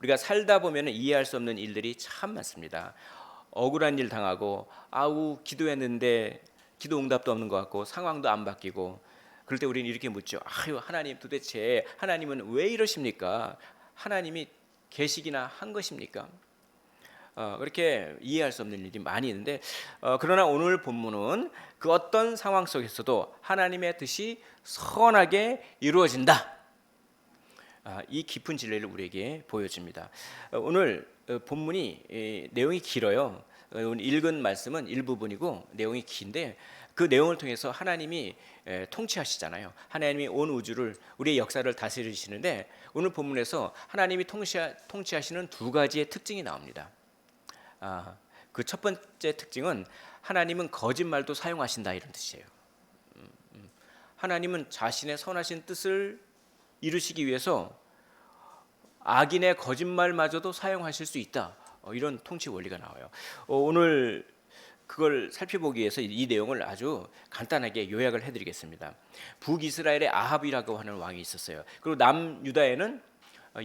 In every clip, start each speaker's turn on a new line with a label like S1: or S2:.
S1: 우리가 살다 보면 이해할 수 없는 일들이 참 많습니다. 억울한 일 당하고 아우 기도했는데 기도 응답도 없는 것 같고 상황도 안 바뀌고 그럴 때 우리는 이렇게 묻죠. 아유 하나님 도대체 하나님은 왜 이러십니까? 하나님이 계시기나 한 것입니까? 어, 그렇게 이해할 수 없는 일이 많이 있는데 어, 그러나 오늘 본문은 그 어떤 상황 속에서도 하나님의 뜻이 선하게 이루어진다. 아, 이 깊은 진리를 우리에게 보여줍니다. 어, 오늘 어, 본문이 에, 내용이 길어요. 어, 오늘 읽은 말씀은 일부분이고 내용이 긴데 그 내용을 통해서 하나님이 에, 통치하시잖아요. 하나님이 온 우주를 우리의 역사를 다스리시는데 오늘 본문에서 하나님이 통치하, 통치하 시는 두 가지의 특징이 나옵니다. 아, 그 첫 번째 특징은 하나님은 거짓말도 사용하신다 이런 뜻이에요. 음, 음. 하나님은 자신의 선하신 뜻을 이루시기 위해서 악인의 거짓말마저도 사용하실 수 있다. 어, 이런 통치 원리가 나와요. 어, 오늘 그걸 살펴보기 위해서 이 내용을 아주 간단하게 요약을 해드리겠습니다. 북이스라엘의 아합이라고 하는 왕이 있었어요. 그리고 남유다에는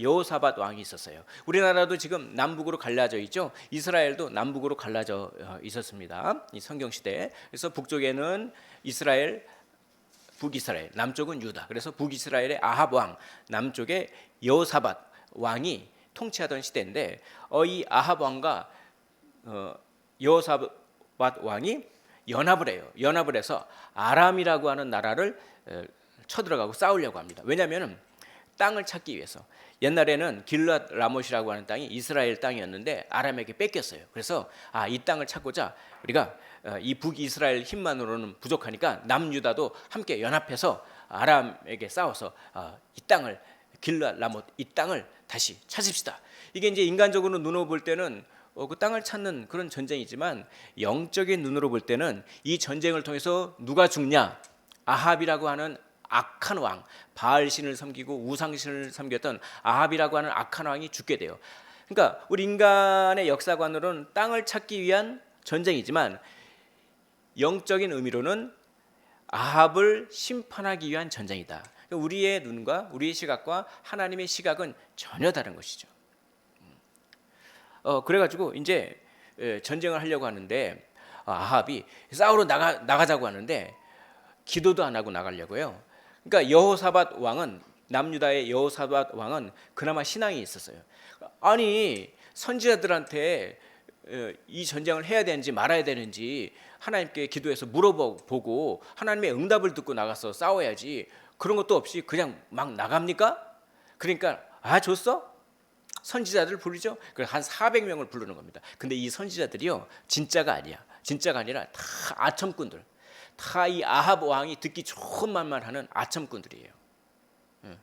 S1: 여호사밧 왕이 있었어요. 우리나라도 지금 남북으로 갈라져 있죠. 이스라엘도 남북으로 갈라져 어, 있었습니다. 이 성경 시대에 그래서 북쪽에는 이스라엘 북이스라엘, 남쪽은 유다. 그래서 북이스라엘의 아합 왕, 남쪽에 여호사밧 왕이 통치하던 시대인데 어, 이 아합 왕과 어, 여호사밧 왕이 연합을 해요. 연합을 해서 아람이라고 하는 나라를 에, 쳐들어가고 싸우려고 합니다. 왜냐하면 땅을 찾기 위해서 옛날에는 길랏 라못이라고 하는 땅이 이스라엘 땅이었는데 아람에게 뺏겼어요. 그래서 아 이 땅을 찾고자 우리가 어, 이 북이스라엘 힘만으로는 부족하니까 남유다도 함께 연합해서 아람에게 싸워서 어, 이 땅을 길랏 라못 이 땅을 다시 찾읍시다. 이게 이제 인간적으로 눈으로 볼 때는 어, 그 땅을 찾는 그런 전쟁이지만 영적인 눈으로 볼 때는 이 전쟁을 통해서 누가 죽냐? 아합이라고 하는 악한 왕, 바알 신을 섬기고 우상 신을 섬겼던 아합이라고 하는 악한 왕이 죽게 돼요. 그러니까 우리 인간의 역사관으로는 땅을 찾기 위한 전쟁이지만 영적인 의미로는 아합을 심판하기 위한 전쟁이다. 그러니까 우리의 눈과 우리의 시각과 하나님의 시각은 전혀 다른 것이죠. 어 그래가지고 이제 예, 전쟁을 하려고 하는데 아합이 싸우러 나가 나가자고 하는데 기도도 안 하고 나가려고요. 그러니까 여호사밧 왕은 남유다의 여호사밧 왕은 그나마 신앙이 있었어요. 아니 선지자들한테 어, 이 전쟁을 해야 되는지 말아야 되는지 하나님께 기도해서 물어보고 하나님의 응답을 듣고 나가서 싸워야지 그런 것도 없이 그냥 막 나갑니까? 그러니까 아 줬어? 선지자들 부르죠. 그래서 한 400명을 부르는 겁니다. 근데 이 선지자들이요 진짜가 아니야. 진짜가 아니라 다 아첨꾼들. 다이 아합 왕이 듣기 좋은 말만 하는 아첨꾼들이에요. 예.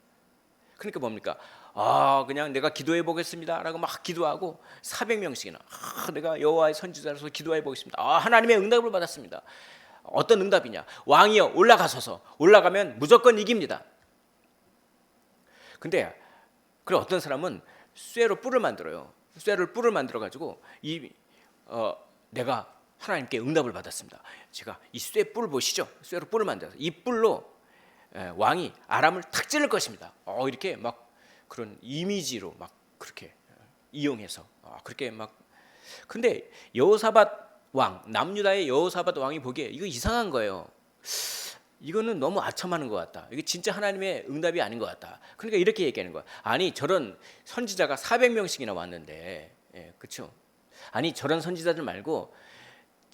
S1: 그러니까 뭡니까? 아 그냥 내가 기도해 보겠습니다라고 막 기도하고 400명씩이나 아, 내가 여호와의 선지자로서 기도해 보겠습니다. 아 하나님의 응답을 받았습니다. 어떤 응답이냐? 왕이여 올라가소서. 올라가면 무조건 이깁니다. 근데 그래 어떤 사람은 쇠로 뿔을 만들어요. 쇠를 뿔을 만들어 가지고 이 어, 내가 하나님께 응답을 받았습니다. 제가 이 쇠뿔 보시죠? 쇠로 뿔을 만들어서 이 뿔로 에, 왕이 아람을 탁 찌를 것입니다. 어, 이렇게 막 그런 이미지로 막 그렇게 이용해서 아, 그렇게 막 근데 여호사밧 왕 남유다의 여호사밧 왕이 보기에 이거 이상한 거예요. 이거는 너무 아첨하는 것 같다. 이게 진짜 하나님의 응답이 아닌 것 같다. 그러니까 이렇게 얘기하는 거야. 아니 저런 선지자가 400명씩이나 왔는데, 예, 그렇죠? 아니 저런 선지자들 말고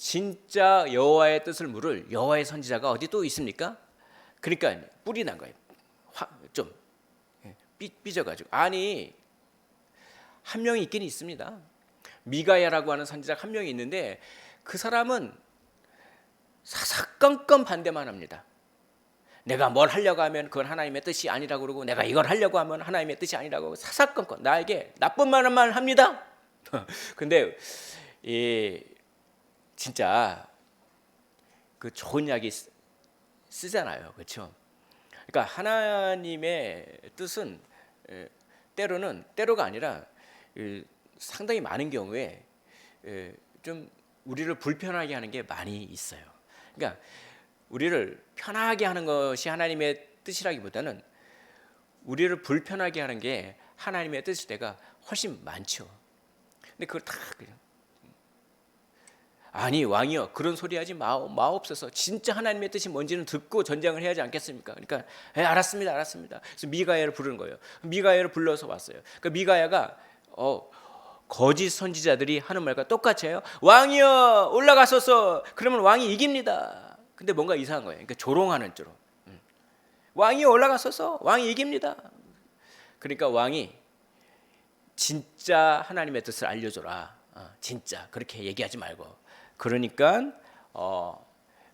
S1: 진짜 여호와의 뜻을 물을 여호와의 선지자가 어디 또 있습니까? 그러니까 뿔이 난 거예요. 화, 좀 예, 삐, 삐져가지고 아니 한 명이 있긴 있습니다. 미가야라고 하는 선지자가 한 명이 있는데 그 사람은 사사건건 반대만 합니다. 내가 뭘 하려고 하면 그건 하나님의 뜻이 아니라고 그러고 내가 이걸 하려고 하면 하나님의 뜻이 아니라고 사사건건 나에게 나쁜 말만 합니다. 근데 이 진짜 그 좋은 쓰- 쓰잖아요. 그렇죠? 그러니까 하나님의 뜻은 에, 때로는 때로가 아니라 에, 상당히 많은 경우에 에, 좀 우리를 불편하게 하는 게 많이 있어요. 그러니까 우리를 편하게 하는 것이 하나님의 뜻이라기보다는 우리를 불편하게 하는 게 하나님의 뜻대가 훨씬 많죠. 근데 그걸 다 그냥 아니 왕이여 그런 소리 하지 마오 마옵소서 진짜 하나님의 뜻이 뭔지는 듣고 전쟁을 해야지 않겠습니까? 그러니까 예, 알았습니다 알았습니다. 그래서 미가야를 부르는 거예요. 미가야를 불러서 왔어요. 그러니까 미가야가 어 거짓 선지자들이 하는 말과 똑같이 해요. 왕이여 올라가소서 그러면 왕이 이깁니다. 근데 뭔가 이상한 거예요. 그러니까 조롱하는 쪽으로 음. 왕이 올라가소서 왕이 이깁니다. 그러니까 왕이 진짜 하나님의 뜻을 알려줘라. 어, 진짜 그렇게 얘기하지 말고 그러니까 어,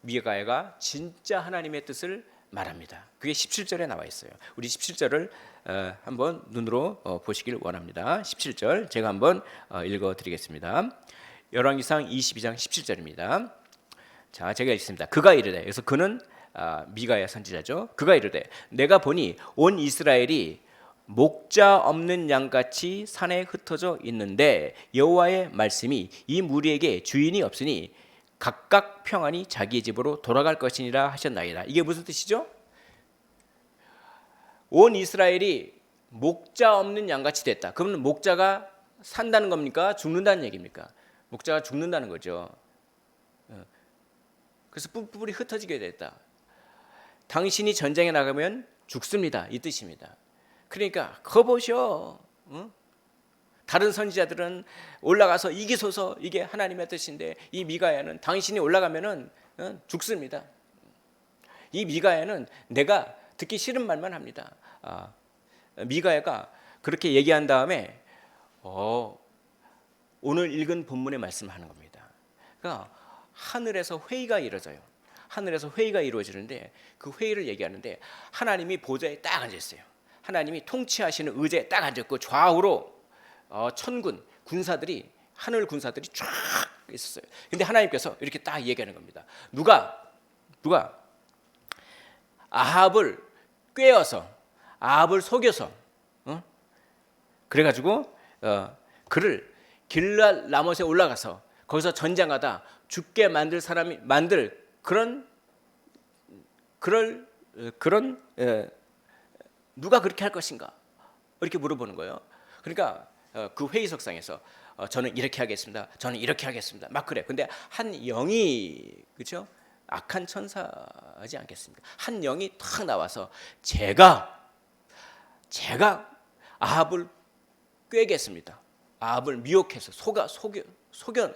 S1: 미가야가 진짜 하나님의 뜻을 말합니다. 그게 17절에 나와 있어요. 우리 17절을 어, 한번 눈으로 어, 보시길 원합니다. 17절 제가 한번 어, 읽어 드리겠습니다. 열왕기상 22장 17절입니다. 자, 제가 읽습니다. 그가 이르되 그래서 그는 아, 미가야 선지자죠. 그가 이르되 내가 보니 온 이스라엘이 목자 없는 양같이 산에 흩어져 있는데 여호와의 말씀이 이 무리에게 주인이 없으니 각각 평안히 자기 집으로 돌아갈 것이니라 하셨나이다. 이게 무슨 뜻이죠? 온 이스라엘이 목자 없는 양같이 됐다. 그러면 목자가 산다는 겁니까? 죽는다는 얘기입니까? 목자가 죽는다는 거죠. 어. 그래서 뿔뿔이 흩어지게 됐다. 당신이 전쟁에 나가면 죽습니다. 이 뜻입니다. 그러니까 거 보셔. 응? 다른 선지자들은 올라가서 이기소서 이게 하나님의 뜻인데 이 미가야는 당신이 올라가면은 응? 죽습니다. 이 미가야는 내가 듣기 싫은 말만 합니다. 아, 미가야가 그렇게 얘기한 다음에 어, 오늘 읽은 본문의 말씀하는 겁니다. 그러니까 하늘에서 회의가 이루어져요. 하늘에서 회의가 이루어지는데 그 회의를 얘기하는데 하나님이 보좌에 딱 앉아 있어요. 하나님이 통치하시는 의제에 딱 앉았고 좌우로 어, 천군 군사들이 하늘 군사들이 쫙 있었어요. 근데 하나님께서 이렇게 딱 얘기하는 겁니다. 누가 누가 아합을 꿰어서 아합을 속여서 어? 그래가지고 어, 그를 길랄 라못에 올라가서 거기서 전쟁하다 죽게 만들 사람이 만들 그런 그럴 어, 그런 에, 누가 그렇게 할 것인가 이렇게 물어보는 거예요. 그러니까 어, 그 회의석상에서 어, 저는 이렇게 하겠습니다. 저는 이렇게 하겠습니다. 막 그래. 근데 한 영이 그렇죠? 악한 천사지 않겠습니까? 한 영이 탁 나와서 제가 제가 아합을 꿰겠습니다. 아합을 미혹해서 속아 속여 속여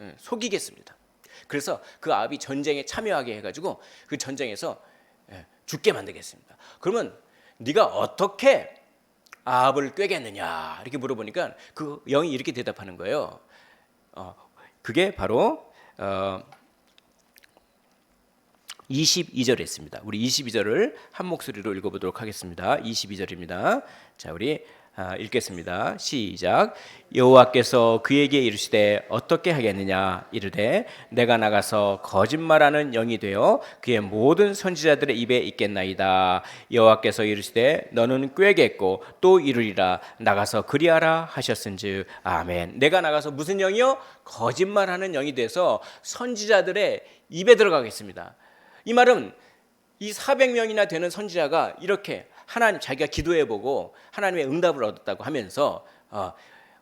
S1: 예, 속이겠습니다. 그래서 그 아합이 전쟁에 참여하게 해가지고 그 전쟁에서 예, 죽게 만들겠습니다. 그러면 네가 어떻게 아합을 꿰겠느냐 이렇게 물어보니까 그 영이 이렇게 대답하는 거예요. 어, 그게 바로 어, 22절에 있습니다. 우리 22절을 한 목소리로 읽어보도록 하겠습니다. 22절입니다. 자, 우리 아, 읽겠습니다. 시작. 여호와께서 그에게 이르시되 어떻게 하겠느냐 이르되 내가 나가서 거짓말하는 영이 되어 그의 모든 선지자들의 입에 있겠나이다. 여호와께서 이르시되 너는 꾀겠고 또 이르리라 나가서 그리하라 하셨은즉 아멘. 내가 나가서 무슨 영이요? 거짓말하는 영이 돼서 선지자들의 입에 들어가겠습니다. 이 말은 이 400명이나 되는 선지자가 이렇게 하나님 자기가 기도해 보고 하나님의 응답을 얻었다고 하면서 어,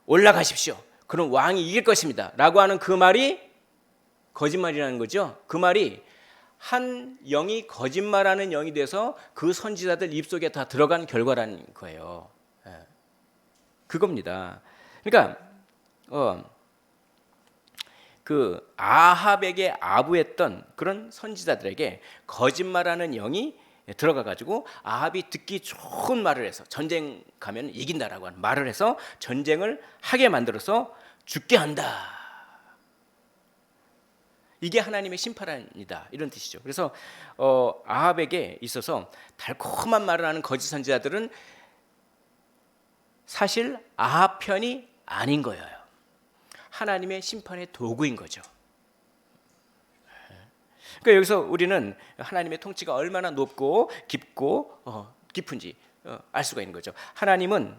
S1: 올라가십시오. 그럼 왕이 이길 것입니다.라고 하는 그 말이 거짓말이라는 거죠. 그 말이 한 영이 거짓말하는 영이 돼서 그 선지자들 입속에 다 들어간 결과라는 거예요. 예. 그겁니다. 그러니까 어, 그 아합에게 아부했던 그런 선지자들에게 거짓말하는 영이 들어가 가지고 아합이 듣기 좋은 말을 해서 전쟁 가면 이긴다라고 하는 말을 해서 전쟁을 하게 만들어서 죽게 한다. 이게 하나님의 심판이다 이런 뜻이죠. 그래서 어, 아합에게 있어서 달콤한 말을 하는 거짓 선지자들은 사실 아합 편이 아닌 거예요. 하나님의 심판의 도구인 거죠. 그러니까 여기서 우리는 하나님의 통치가 얼마나 높고 깊고 어, 깊은지 어, 알 수가 있는 거죠. 하나님은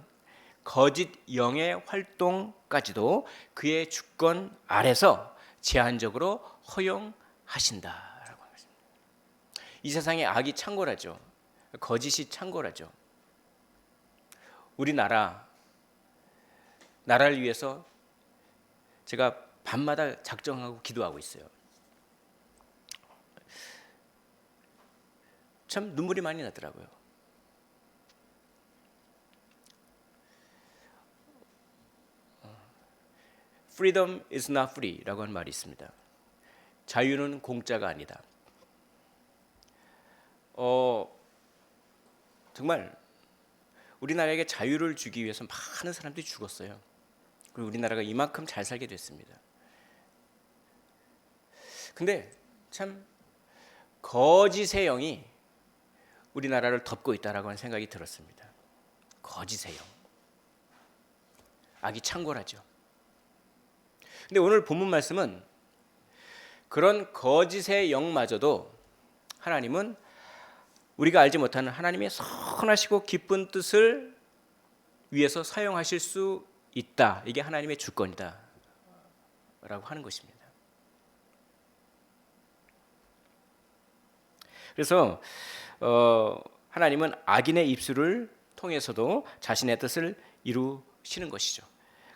S1: 거짓 영의 활동까지도 그의 주권 아래서 제한적으로 허용하신다라고 하습니다. 이 세상에 악이 창궐하죠. 거짓이 창궐하죠. 우리나라 나라를 위해서 제가 밤마다 작정하고 기도하고 있어요. 참 눈물이 많이 나더라고요. Freedom is not free라고 하는 말이 있습니다. 자유는 공짜가 아니다. 어 정말 우리나라에게 자유를 주기 위해서 많은 사람들이 죽었어요. 그리고 우리나라가 이만큼 잘 살게 됐습니다. 근데 참 거짓의 영이 우리나라를 덮고 있다라고 하는 생각이 들었습니다. 영. 악이 창궐하죠. 근데 오늘 본문 말씀은 그런 거짓의 영마저도 하나님은 우리가 알지 못하는 하나님의 선하시고 기쁜 뜻을 위해서 사용하실 수 있다. 이게 하나님의 주권이다. 라고 하는 것입니다. 그래서 어, 하나님은 악인의 입술을 통해서도 자신의 뜻을 이루시는 것이죠.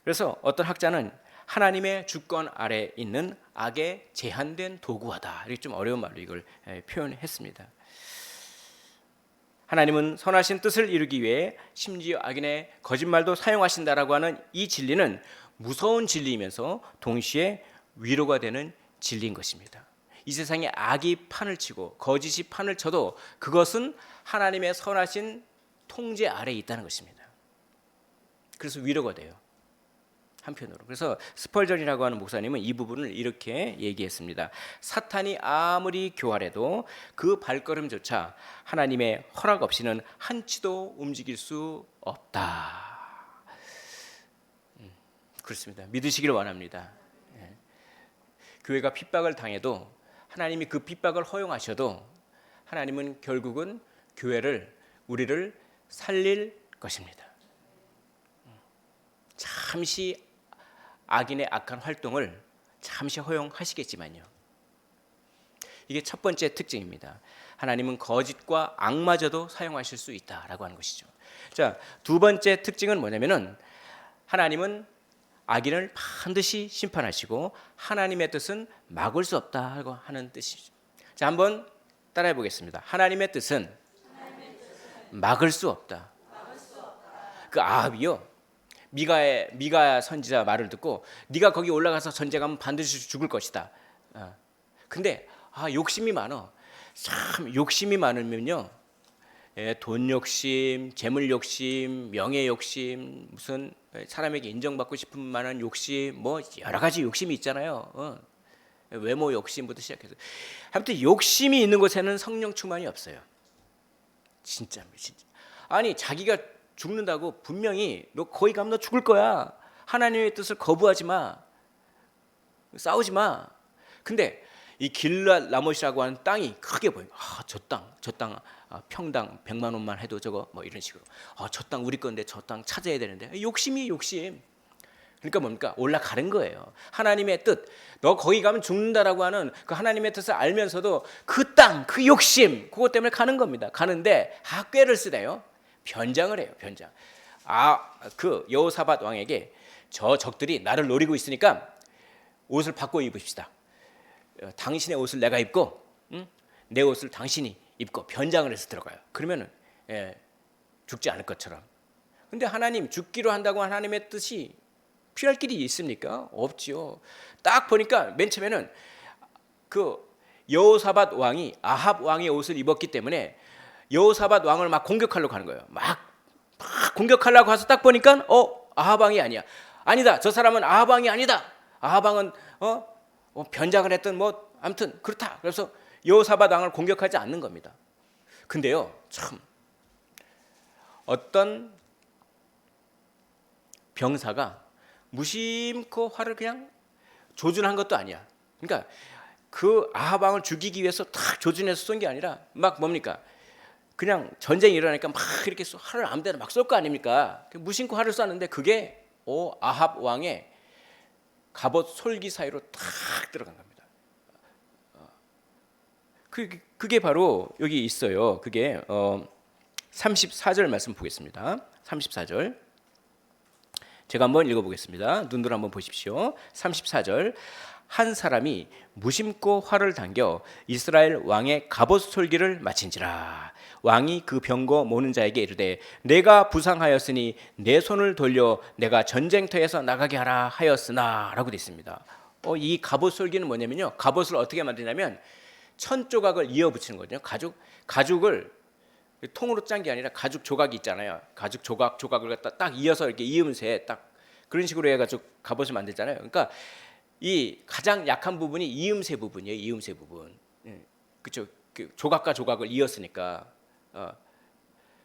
S1: 그래서 어떤 학자는 하나님의 주권 아래 있는 악의 제한된 도구하다. 이렇게 좀 어려운 말로 이걸 표현했습니다. 하나님은 선하신 뜻을 이루기 위해 심지어 악인의 거짓말도 사용하신다라고 하는 이 진리는 무서운 진리이면서 동시에 위로가 되는 진리인 것입니다. 이 세상에 악이 판을 치고 거짓이 판을 쳐도 그것은 하나님의 선하신 통제 아래에 있다는 것입니다. 그래서 위로가 돼요. 한편으로. 그래서 스펄전이라고 하는 목사님은 이 부분을 이렇게 얘기했습니다. 사탄이 아무리 교활해도 그 발걸음조차 하나님의 허락 없이는 한치도 움직일 수 없다. 음, 그렇습니다. 믿으시길 원합니다. 예. 교회가 핍박을 당해도 하나님이 그 핍박을 허용하셔도 하나님은 결국은 교회를 우리를 살릴 것입니다. 음, 잠시 악인의 악한 활동을 잠시 허용하시겠지만요. 이게 첫 번째 특징입니다. 하나님은 거짓과 악마저도 사용하실 수 있다라고 하는 것이죠. 자, 두 번째 특징은 뭐냐면은 하나님은 악인을 반드시 심판하시고 하나님의 뜻은 막을 수 없다고 하는 뜻이죠. 자, 한번 따라해 보겠습니다. 하나님의 뜻은 막을 수 없다. 그 아합이요. 미가의 미가 선지자 말을 듣고 네가 거기 올라가서 전쟁하면 반드시 죽을 것이다. 어. 근데 아 욕심이 많어. 참 욕심이 많으면요. 예, 돈 욕심, 재물 욕심, 명예 욕심, 무슨 사람에게 인정받고 싶은 만한 욕심, 뭐 여러 가지 욕심이 있잖아요. 어. 외모 욕심부터 시작해서 아무튼 욕심이 있는 곳에는 성령 충만이 없어요. 진짜 진짜. 아니 자기가 죽는다고 분명히 너 거기 가면 너 죽을 거야. 하나님의 뜻을 거부하지 마. 싸우지 마. 근데 이 길라 라못이라고 하는 땅이 크게 보여. 아, 저 땅, 저 땅, 아, 평당 100만 원만 해도 저거 뭐 이런 식으로. 아, 저 땅 우리 건데 저 땅 찾아야 되는데. 욕심이 욕심. 그러니까 뭡니까? 올라가는 거예요. 하나님의 뜻. 너 거기 가면 죽는다라고 하는 그 하나님의 뜻을 알면서도 그 땅, 그 욕심, 그것 때문에 가는 겁니다. 가는데 학괴를 쓰대요. 변장을 해요. 변장. 아, 그 여호사밧 왕에게 저 적들이 나를 노리고 있으니까 옷을 바꿔 입읍시다. 어, 당신의 옷을 내가 입고 응? 내 옷을 당신이 입고 변장을 해서 들어가요. 그러면은 예, 죽지 않을 것처럼. 근데 하나님 죽기로 한다고 하나님의 뜻이 피할 길이 있습니까? 없지요. 딱 보니까 맨 처음에는 그 여호사밧 왕이 아합 왕의 옷을 입었기 때문에 여호사밧 왕을 막 공격하려고 하는 거예요. 막, 막 공격하려고 해서 딱 보니까 어 아합 왕이 아니야. 아니다. 저 사람은 아합 왕이 아니다. 아합 왕은 어, 어 변장을 했던 뭐 아무튼 그렇다. 그래서 여호사밧 왕을 공격하지 않는 겁니다. 근데요, 참 어떤 병사가 무심코 화를 그냥 조준한 것도 아니야. 그러니까 그 아합 왕을 죽이기 위해서 탁 조준해서 쏜 게 아니라 막 뭡니까? 그냥 전쟁이 일어나니까 막 이렇게 화를 아무데나 막 쏠 거 아닙니까? 무심코 화를 쐈는데 그게 오 아합 왕의 갑옷 솔기 사이로 탁 들어간 겁니다. 어, 그 그게 바로 여기 있어요. 그게 어, 34절 말씀 보겠습니다. 34절. 제가 한번 읽어보겠습니다. 눈으로 한번 보십시오. 34절. 한 사람이 무심코 활을 당겨 이스라엘 왕의 갑옷 솔기를 마친지라 왕이 그 병거 모는 자에게 이르되 내가 부상하였으니 내 손을 돌려 내가 전쟁터에서 나가게 하라 하였으나라고 되어 있습니다. 어, 이 갑옷 솔기는 뭐냐면요. 갑옷을 어떻게 만드냐면 천 조각을 이어 붙이는 거죠. 가죽 가죽을 통으로 짠 게 아니라 가죽 조각이 있잖아요. 가죽 조각 조각을 갖다 딱 이어서 이렇게 이음새 딱 그런 식으로 해가지고 갑옷을 만들잖아요. 그러니까 이 가장 약한 부분이 이음새 부분이에요. 이음새 부분. 예. 그렇죠. 그 조각과 조각을 이었으니까. 어.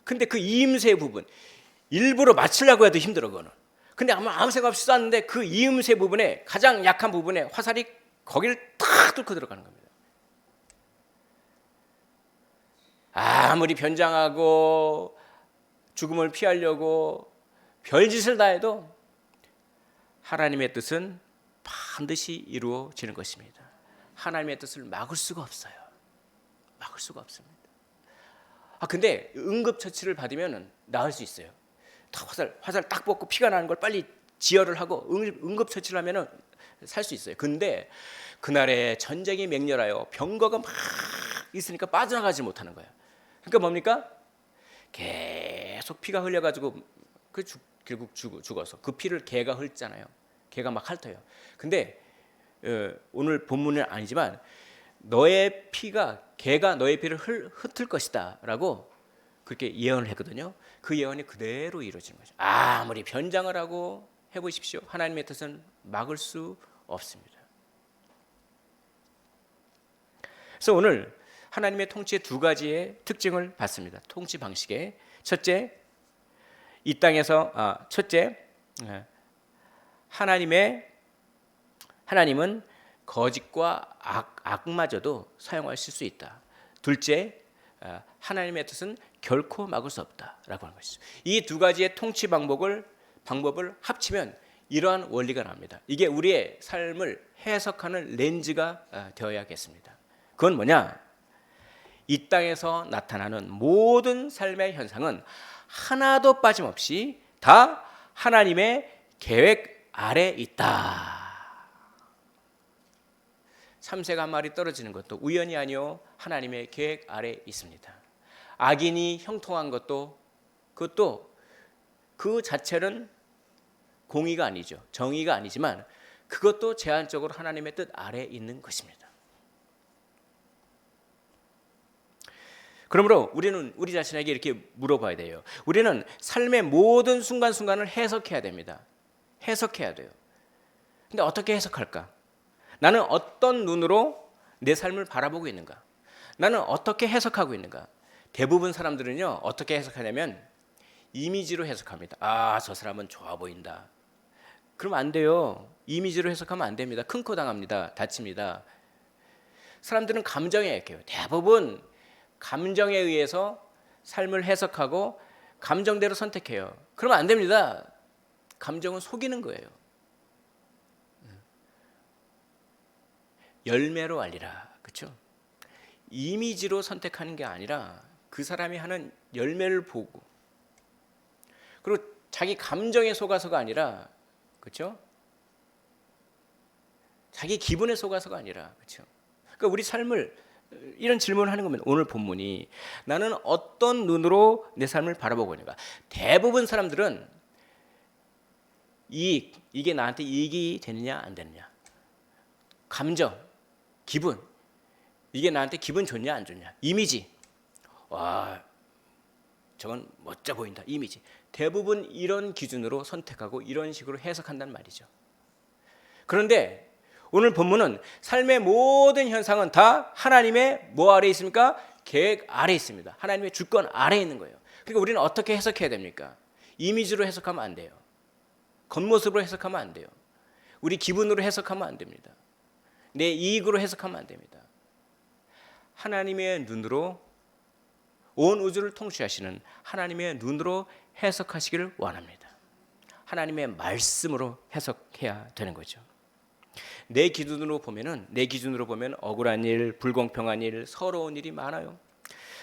S1: 근데 그 이음새 부분 일부러 맞추려고 해도 힘들어 그거는. 근데 아무 아무 생각 없이 쐈는데 그 이음새 부분에 가장 약한 부분에 화살이 거기를 탁 뚫고 들어가는 겁니다. 아무리 변장하고 죽음을 피하려고 별짓을 다 해도 하나님의 뜻은 반드시 이루어지는 것입니다. 하나님의 뜻을 막을 수가 없어요. 막을 수가 없습니다. 아 근데 응급 처치를 받으면 나을 수 있어요. 딱 화살 화살 딱 벗고 피가 나는 걸 빨리 지혈을 하고 응급 처치를 하면은 살 수 있어요. 근데 그날에 전쟁이 맹렬하여 병거가 막 있으니까 빠져나가지 못하는 거예요. 그러니까 뭡니까? 계속 피가 흘려가지고 그 죽, 결국 죽, 죽어서 그 피를 개가 훑잖아요. 개가 막 핥아요. 근데 어, 오늘 본문은 아니지만 너의 피가 개가 너의 피를 흘, 흩을 것이다라고 그렇게 예언을 했거든요. 그 예언이 그대로 이루어지는 거죠. 아무리 변장을 하고 해보십시오. 하나님의 뜻은 막을 수 없습니다. 그래서 오늘 하나님의 통치의 두 가지의 특징을 봤습니다. 통치 방식의 첫째, 이 땅에서 아, 첫째 예, 하나님의 하나님은 거짓과 악, 악마저도 사용하실 수 있다. 둘째, 아, 하나님의 뜻은 결코 막을 수 없다라고 하는 것이죠. 이 두 가지의 통치 방법을 방법을 합치면 이러한 원리가 납니다. 이게 우리의 삶을 해석하는 렌즈가 아, 되어야겠습니다. 그건 뭐냐? 이 땅에서 나타나는 모든 삶의 현상은 하나도 빠짐없이 다 하나님의 계획 아래 있다. 참새가 한 마리 떨어지는 것도 우연이 아니요 하나님의 계획 아래 있습니다. 악인이 형통한 것도 그것도 그 자체는 공의가 아니죠. 정의가 아니지만 그것도 제한적으로 하나님의 뜻 아래 있는 것입니다. 그러므로 우리는 우리 자신에게 이렇게 물어봐야 돼요. 우리는 삶의 모든 순간순간을 해석해야 됩니다. 해석해야 돼요. 근데 어떻게 해석할까? 나는 어떤 눈으로 내 삶을 바라보고 있는가? 나는 어떻게 해석하고 있는가? 대부분 사람들은요, 어떻게 해석하냐면 이미지로 해석합니다. 아, 저 사람은 좋아 보인다. 그럼 안 돼요. 이미지로 해석하면 안 됩니다. 큰 코 당합니다. 다칩니다. 사람들은 감정에 약해요. 대부분 감정에 의해서 삶을 해석하고 감정대로 선택해요. 그러면 안 됩니다. 감정은 속이는 거예요. 열매로 알리라. 그렇죠? 이미지로 선택하는 게 아니라 그 사람이 하는 열매를 보고 그리고 자기 감정에 속아서가 아니라 그렇죠? 자기 기분에 속아서가 아니라 그렇죠? 그러니까 우리 삶을 이런 질문을 하는 겁니다. 오늘 본문이 나는 어떤 눈으로 내 삶을 바라보고 있는가? 대부분 사람들은 이익 이게 나한테 이익이 되느냐 안 되느냐, 감정, 기분 이게 나한테 기분 좋냐 안 좋냐, 이미지 와 저건 멋져 보인다 이미지 대부분 이런 기준으로 선택하고 이런 식으로 해석한단 말이죠. 그런데 오늘 본문은 삶의 모든 현상은 다 하나님의 뭐 아래 있습니까? 계획 아래 있습니다. 하나님의 주권 아래 있는 거예요. 그러니까 우리는 어떻게 해석해야 됩니까? 이미지로 해석하면 안 돼요. 겉모습으로 해석하면 안 돼요. 우리 기분으로 해석하면 안 됩니다. 내 이익으로 해석하면 안 됩니다. 하나님의 눈으로 온 우주를 통치하시는 하나님의 눈으로 해석하시기를 원합니다. 하나님의 말씀으로 해석해야 되는 거죠. 내 기준으로 보면은 내 기준으로 보면 억울한 일, 불공평한 일, 서러운 일이 많아요.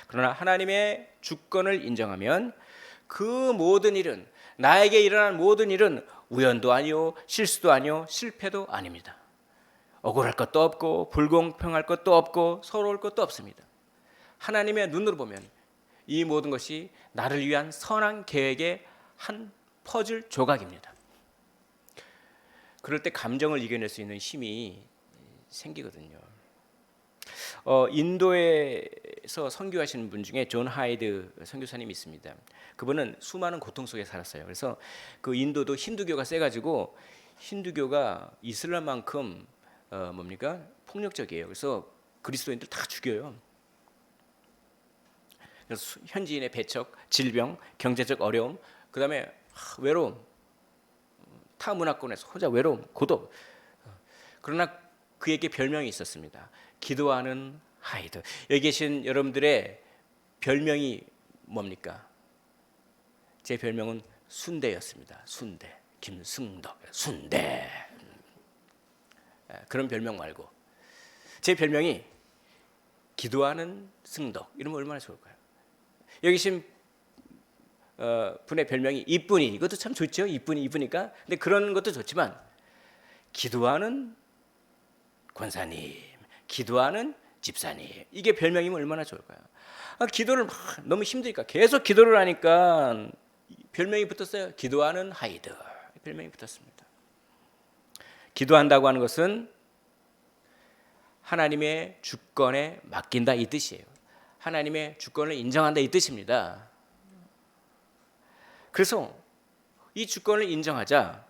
S1: 그러나 하나님의 주권을 인정하면 그 모든 일은 나에게 일어난 모든 일은 우연도 아니요 실수도 아니요 실패도 아닙니다. 억울할 것도 없고 불공평할 것도 없고 서러울 것도 없습니다. 하나님의 눈으로 보면 이 모든 것이 나를 위한 선한 계획의 한 퍼즐 조각입니다. 그럴 때 감정을 이겨낼 수 있는 힘이 생기거든요. 어, 인도에서 선교하시는 분 중에 존 하이드 선교사님이 있습니다. 그분은 수많은 고통 속에 살았어요. 그래서 그 인도도 힌두교가 세가지고 힌두교가 이슬람만큼 어, 뭡니까 폭력적이에요. 그래서 그리스도인들 다 죽여요. 그래서 수- 현지인의 배척, 질병, 경제적 어려움, 그 다음에 하, 외로움, 타 문화권에서 혼자 외로움, 고독. 그러나 그에게 별명이 있었습니다. 기도하는 하이드. 여기 계신 여러분들의 별명이 뭡니까? 제 별명은 순대였습니다. 순대. 김승덕. 순대. 예, 그런 별명 말고 제 별명이 기도하는 승덕. 이러면 얼마나 좋을까요? 여기 계신 어, 분의 별명이 이쁜이 이것도 참 좋죠. 이쁜이 이쁘니까. 근데 그런 것도 좋지만 기도하는 권사님, 기도하는 집사님 이게 별명이면 얼마나 좋을까요? 아, 기도를 막 너무 힘드니까 계속 기도를 하니까 별명이 붙었어요. 기도하는 하이드 별명이 붙었습니다. 기도한다고 하는 것은 하나님의 주권에 맡긴다 이 뜻이에요. 하나님의 주권을 인정한다 이 뜻입니다. 그래서 이 주권을 인정하자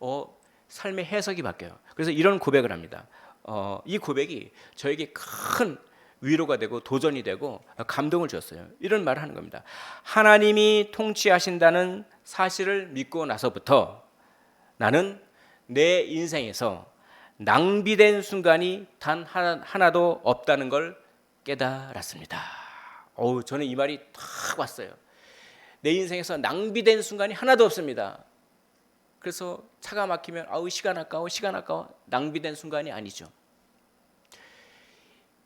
S1: 어, 삶의 해석이 바뀌어요. 그래서 이런 고백을 합니다. 어, 이 고백이 저에게 큰 위로가 되고 도전이 되고 감동을 줬어요. 이런 말을 하는 겁니다. 하나님이 통치하신다는 사실을 믿고 나서부터 나는 내 인생에서 낭비된 순간이 단 하나, 하나도 없다는 걸 깨달았습니다. 어우, 저는 이 말이 탁 왔어요. 내 인생에서 낭비된 순간이 하나도 없습니다. 그래서 차가 막히면 아우 시간 아까워 시간 아까워 낭비된 순간이 아니죠.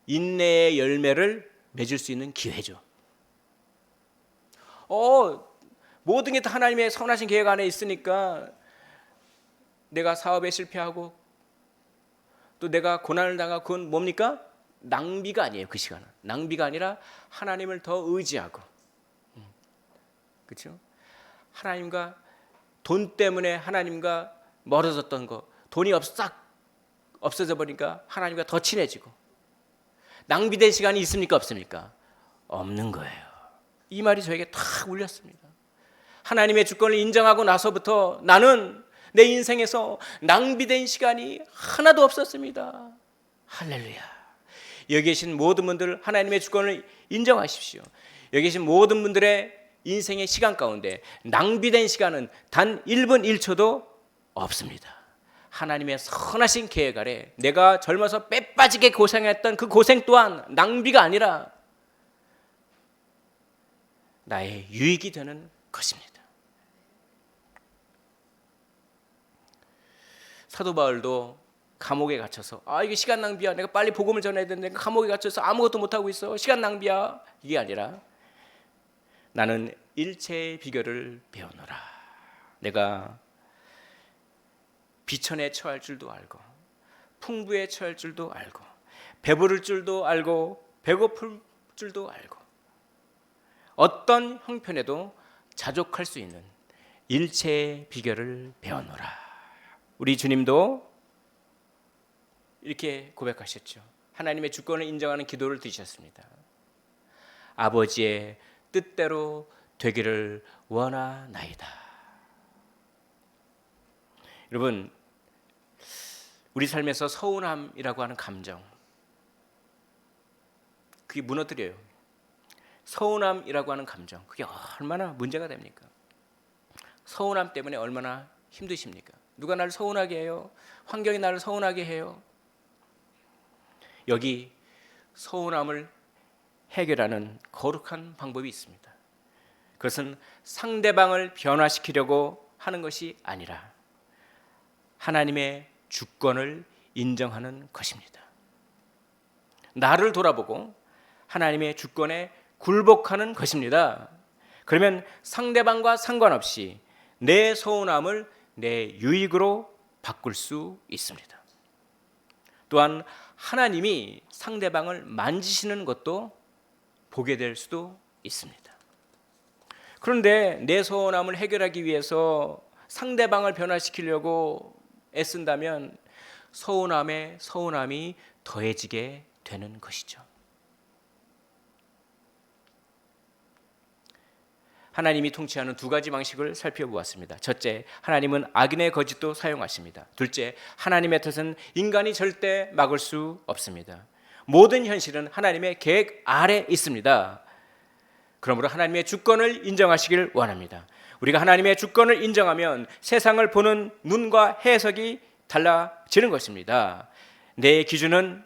S1: 인내의 열매를 맺을 수 있는 기회죠. 어 모든 게 다 하나님의 선하신 계획 안에 있으니까 내가 사업에 실패하고 또 내가 고난을 당하고 그건 뭡니까? 낭비가 아니에요 그 시간은 낭비가 아니라 하나님을 더 의지하고 그렇죠? 하나님과 돈 때문에 하나님과 멀어졌던 거 돈이 없, 싹 없어져 버리니까 하나님과 더 친해지고 낭비된 시간이 있습니까 없습니까? 없는 거예요. 이 말이 저에게 탁 울렸습니다. 하나님의 주권을 인정하고 나서부터 나는 내 인생에서 낭비된 시간이 하나도 없었습니다. 할렐루야. 여기 계신 모든 분들 하나님의 주권을 인정하십시오. 여기 계신 모든 분들의 인생의 시간 가운데 낭비된 시간은 단 1분 1초도 없습니다. 하나님의 선하신 계획 아래 내가 젊어서 빼빠지게 고생했던 그 고생 또한 낭비가 아니라 나의 유익이 되는 것입니다. 사도 바울도 감옥에 갇혀서 아 이게 시간 낭비야. 내가 빨리 복음을 전해야 되는데 감옥에 갇혀서 아무것도 못 하고 있어. 시간 낭비야. 이게 아니라 나는 일체의 비결을 배우노라. 내가 비천에 처할 줄도 알고 풍부에 처할 줄도 알고 배부를 줄도 알고 배고플 줄도 알고 어떤 형편에도 자족할 수 있는 일체의 비결을 배워노라. 우리 주님도 이렇게 고백하셨죠. 하나님의 주권을 인정하는 기도를 드셨습니다. 아버지의 뜻대로 되기를 원하나이다. 여러분, 우리 삶에서 서운함이라고 하는 감정, 그게 무너뜨려요. 서운함이라고 하는 감정, 그게 얼마나 문제가 됩니까? 서운함 때문에 얼마나 힘드십니까? 누가 나를 서운하게 해요? 환경이 나를 서운하게 해요? 여기 서운함을 해결하는 거룩한 방법이 있습니다. 그것은 상대방을 변화시키려고 하는 것이 아니라 하나님의 주권을 인정하는 것입니다. 나를 돌아보고 하나님의 주권에 굴복하는 것입니다. 그러면 상대방과 상관없이 내 서운함을 내 유익으로 바꿀 수 있습니다. 또한 하나님이 상대방을 만지시는 것도 보게 될 수도 있습니다. 그런데 내 서운함을 해결하기 위해서 상대방을 변화시키려고 애쓴다면 서운함에 서운함이 더해지게 되는 것이죠. 하나님이 통치하는 두 가지 방식을 살펴보았습니다. 첫째, 하나님은 악인의 거짓도 사용하십니다. 둘째, 하나님의 뜻은 인간이 절대 막을 수 없습니다. 모든 현실은 하나님의 계획 아래 있습니다. 그러므로 하나님의 주권을 인정하시길 원합니다. 우리가 하나님의 주권을 인정하면 세상을 보는 눈과 해석이 달라지는 것입니다. 내 기준은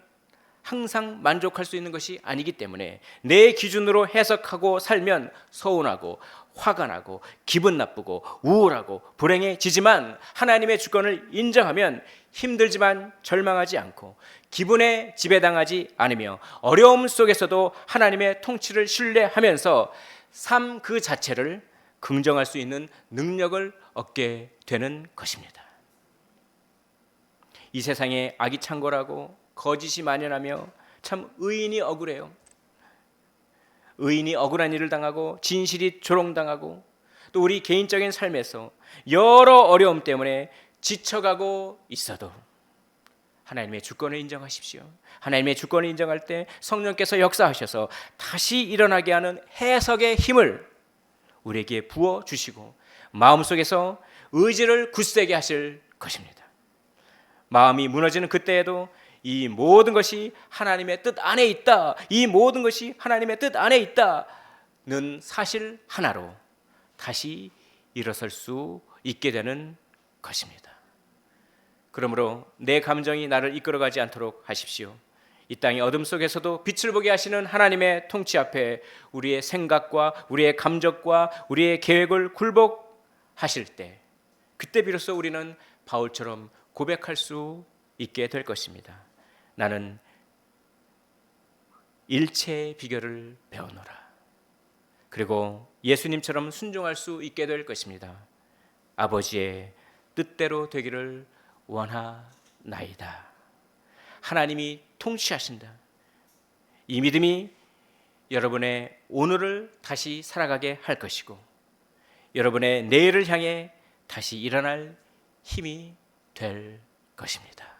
S1: 항상 만족할 수 있는 것이 아니기 때문에 내 기준으로 해석하고 살면 서운하고 화가 나고 기분 나쁘고 우울하고 불행해지지만 하나님의 주권을 인정하면 힘들지만 절망하지 않고 기분에 지배당하지 않으며 어려움 속에서도 하나님의 통치를 신뢰하면서 삶 그 자체를 긍정할 수 있는 능력을 얻게 되는 것입니다. 이 세상에 악이 창궐하고 거짓이 만연하며 참 의인이 억울해요. 의인이 억울한 일을 당하고 진실이 조롱당하고 또 우리 개인적인 삶에서 여러 어려움 때문에 지쳐가고 있어도 하나님의 주권을 인정하십시오. 하나님의 주권을 인정할 때 성령께서 역사하셔서 다시 일어나게 하는 해석의 힘을 우리에게 부어 주시고 마음속에서 의지를 굳세게 하실 것입니다. 마음이 무너지는 그때에도 이 모든 것이 하나님의 뜻 안에 있다. 이 모든 것이 하나님의 뜻 안에 있다는 사실 하나로 다시 일어설 수 있게 되는 것입니다. 그러므로 내 감정이 나를 이끌어가지 않도록 하십시오. 이 땅의 어둠 속에서도 빛을 보게 하시는 하나님의 통치 앞에 우리의 생각과 우리의 감정과 우리의 계획을 굴복하실 때 그때 비로소 우리는 바울처럼 고백할 수 있게 될 것입니다. 나는 일체의 비결을 배우노라. 그리고 예수님처럼 순종할 수 있게 될 것입니다. 아버지의 뜻대로 되기를 원하나이다. 하나님이 통치하신다. 이 믿음이 여러분의 오늘을 다시 살아가게 할 것이고 여러분의 내일을 향해 다시 일어날 힘이 될 것입니다.